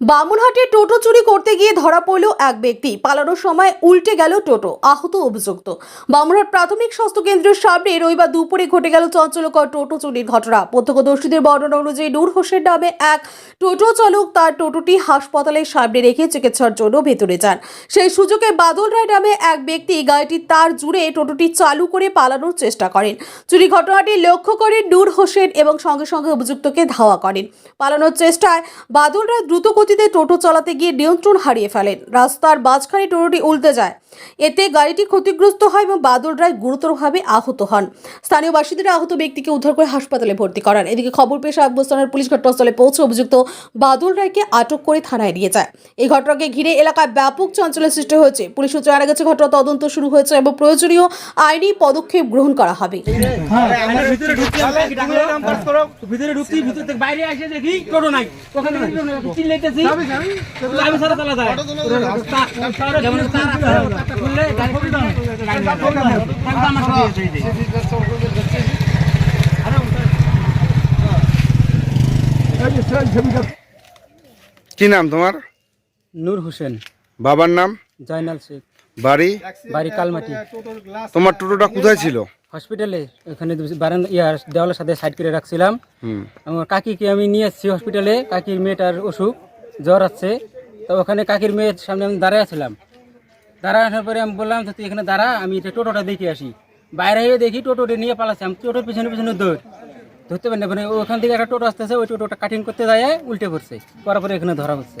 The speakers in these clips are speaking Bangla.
বামুনহাটে টোটো চুরি করতে গিয়ে ধরা পড়ল এক ব্যক্তি। পালানোর সময় উল্টে গেল টোটো, আহত অভিযুক্ত। বামুনহাট প্রাথমিক স্বাস্থ্য কেন্দ্রের সামনে রবিবার দুপুরে ঘটে গেল চঞ্চলকর টোটো চুরির ঘটনা। প্রত্যক্ষদর্শীদের বর্ণনা অনুযায়ী নূর হোসেন নামে এক টোটো চালক তার টোটোটি হাসপাতালের সামনে রেখে চিকিৎসার জন্য ভেতরে যান। সেই সুযোগে বাদল রায় নামে এক ব্যক্তি গাড়িটির তার জুড়ে টোটোটি চালু করে পালানোর চেষ্টা করেন। চুরি ঘটনাটি লক্ষ্য করে নূর হোসেন এবং সঙ্গে সঙ্গে অভিযুক্তকে ধাওয়া করেন। পালানোর চেষ্টায় বাদল রায় দ্রুত গতিতে টোটো চালাতে গিয়ে নিয়ন্ত্রণ হারিয়ে ফেলেন। রাস্তার মাঝখানে টোটোটি উল্টে যায়। এতে গাড়িটি ক্ষতিগ্রস্ত হয় এবং বাদল রায় গুরুতরভাবে আহত হন। স্থানীয় বাসিন্দারা আহত ব্যক্তিকে উদ্ধার করে হাসপাতালে ভর্তি করান। এদিকে খবর পেয়ে সাহেবস্থানের পুলিশ ঘটনাস্থলে পৌঁছে অভিযুক্ত বাদল রায়কে আটক করে থানায় নিয়ে যায়। এই ঘটনাকে ঘিরে এলাকায় ব্যাপক চাঞ্চল্যের সৃষ্টি হয়েছে। পুলিশ সূত্রে জানা গেছে, ঘটনা তদন্ত শুরু হয়েছে এবং প্রয়োজনীয় আইনি পদক্ষেপ গ্রহণ করা হবে। থেকে বাইরে আসে দেখি নাই। ওখানে চালা যায় যেমন খুললে। কি নাম তোমার? নূর হোসেন। বাবার নাম? জয়নাল শেখ। বাড়ি? বাড়ি কালমাটি। তোমার টোটোটা কোথায় ছিল? হসপিটালে এখানে বারান্দা ইয়ার দেওয়ালের সাথে সাইড করে রাখছিলাম। আমার কাকিকে আমি নিয়ে এসেছি হসপিটালে। কাকির মেয়েটার অসুখ। জ্বর আছে, তো ওখানে কাকির মেয়ের সামনে আমি দাঁড়ায় ছিলাম। দাঁড়ায় আসার পরে আমি বললাম, তুই এখানে দাঁড়া, আমি এটা টোটোটা দেখে আসি। বাইরে হয়ে দেখি টোটোটা নিয়ে পালাচ্ছে, আমি টোটোর পিছনে পিছনে দৌড়। ধরতে পারি না মানে ওখান থেকে একটা টোটো আসতেছে, ওই টোটোটা কাটিং করতে যায়, উল্টে পড়ছে পরে পরে এখানে ধরা পড়ছে।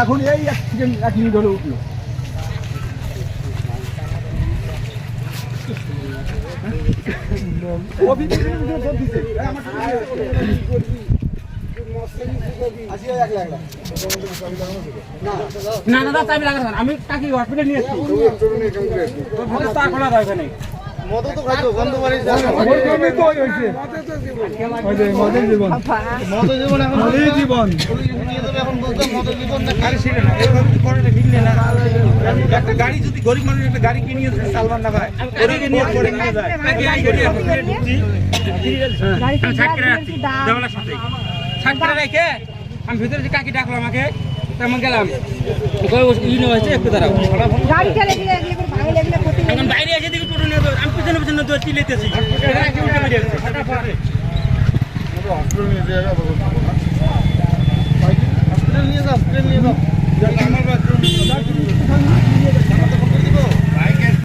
এখন এই এক সেকেন্ড এক মিনিট হলে উঠল না না না চাবি লাগাতে হবে না। আমি কাকি হসপিটাল নিয়ে এসেছি খোলা সেটা না একটা গাড়ি যদি গরিব মানুষ একটা গাড়ি কিনে নিয়ে সালমান না ভাই ওদিকে নিয়ে যায়। রেখে আমি ভিতরে যে কাকি ডাকলো আমাকে তেমন গেলাম। হয়েছে একটু দাঁড়াও। গাড়িটা লেগে এখন বাইরে এসে দেখি টোটো নিয়ে। আমি পিছনে পিছনে দৌড় ফটাফট হসপিটাল নিয়ে যাও হসপিটাল নিয়ে যাও